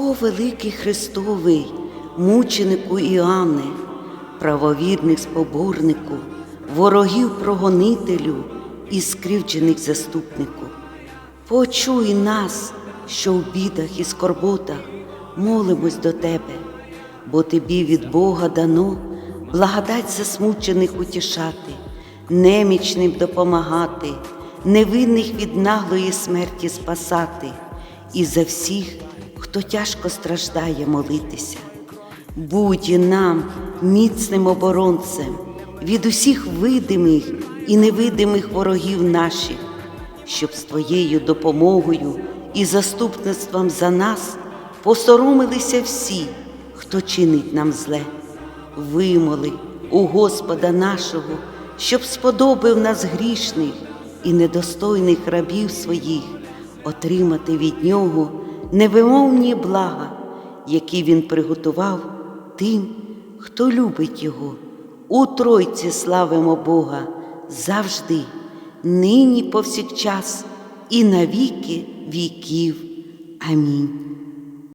О, великий Христовий, мученику Іоанне, правовірних споборнику, ворогів прогонителю і скривджених заступнику, почуй нас, що в бідах і скорботах молимось до Тебе, бо Тобі від Бога дано благодать засмучених утішати, немічним допомагати, невинних від наглої смерті спасати, і за всіх, хто тяжко страждає, молитися. Будь нам міцним оборонцем від усіх видимих і невидимих ворогів наших, щоб з Твоєю допомогою і заступництвом за нас посоромилися всі, хто чинить нам зле. Вимоли у Господа нашого, щоб сподобив нас грішних і недостойних рабів своїх, отримати від Нього невимовні блага, які Він приготував тим, хто любить Його. У Тройці славимо Бога завжди, нині повсякчас і навіки віків. Амінь.